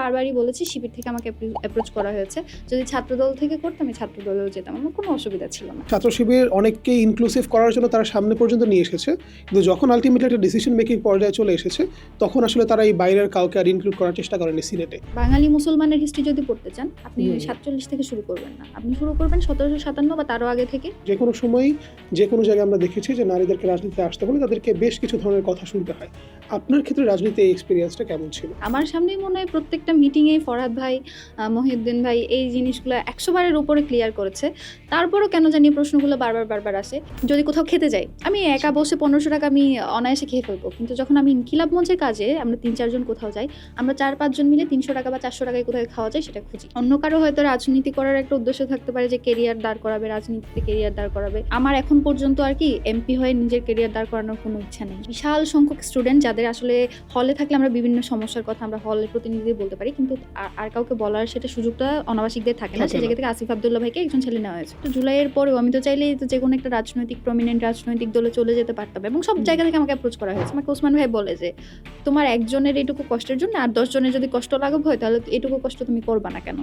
বারবারই বলেছি শিবির থেকে আমাকে অ্যাপ্রোচ করা হয়েছে। যদি ছাত্রদল থেকে করতাম আমি ছাত্রদলেও যেতাম। আমার কোনো অসুবিধা ছিল না। ছাত্র শিবির অনেককে ইনক্লুসিভ করার জন্য তারা সামনে পর্যন্ত নিয়ে এসেছে। কিন্তু যখন আলটিমেটলি একটা ডিসিশন মেকিং পর্যায়ে চলে এসেছে তখন আসলে তারা এই বাইরের কাউকে আর ইনক্লুড করার চেষ্টা করেনি সিনেটে বাঙালি মুসলমানের হিস্ট্রি যদি পড়তে চান আপনি সাতচল্লিশ থেকে শুরু করবেন না। আপনি শুরু করবেন সতেরোশো সাতান্ন বা তারও আগে থেকে। যে কোনো সময়ই যে কোনো জায়গায় আমরা দেখেছি যে নারীদেরকে রাজনীতিতে আসতে হলে তাদেরকে বেশ কিছু ধরনের কথা শুনতে হয়। আপনার ক্ষেত্রে রাজনীতি এক্সপিরিয়েন্সটা কেমন ছিল? আমার সামনেই মনে হয় প্রত্যেকটা মিটিংয়ে ফরহাদ ভাই মহিউদ্দিন ভাই এই জিনিসগুলো একশো বারের উপরে ক্লিয়ার করেছে। তারপরও কেন জানি প্রশ্নগুলো বারবার বারবার আসে। যদি কোথাও খেতে যাই, আমি একা বসে পনেরোশো টাকা আমি অনায়াসে খেয়ে ফেলব। কিন্তু যখন আমি ইনকিলাব মঞ্চের কাজে আমরা তিন চারজন কোথাও যাই, আমরা চার পাঁচজন মিলে তিনশো টাকা বা চারশো টাকায় কোথায় খাওয়া যায় সেটা খুঁজি। অন্য কারও হয়তো রাজনীতি করার একটা উদ্দেশ্য থাকতে পারে যে কেরিয়ার দাঁড় করাবে, রাজনীতিতে কেরিয়ার দাঁড় করাবে। আমার এখন পর্যন্ত আর কি এমপি হয়ে নিজের কেরিয়ার দাঁড় করানোর কোনো ইচ্ছা নেই। বিশাল সংখ্যক স্টুডেন্ট যাদের আসলে হলে থাকলে আমরা বিভিন্ন সমস্যার কথা আমরা হলের প্রতিনিধি বলতে পারি কিন্তু আর- কাউকে বলার সেটা সুযোগটা অনাবাসিকদের থাকে না। সেই জায়গা থেকে আসিফ আবদুল্লাহ ভাইকে একজন ছেলে নেওয়া হয়েছে। তো জুলাইয়ের পরেও আমি তো চাইলেই তো যে কোনো একটা রাজনৈতিক প্রমিনেন্ট রাজনৈতিক দলে চলে যেতে পারতাম এবং সব জায়গা থেকে আমাকে অ্যাপ্রোচ করা হয়েছে। আমাকে ওসমান ভাই বলে যে তোমার একজনের এইটুকু কষ্টের জন্য আর দশজনের যদি কষ্ট লাঘব হয় তাহলে এটুকু কষ্ট তুমি করবা না কেন?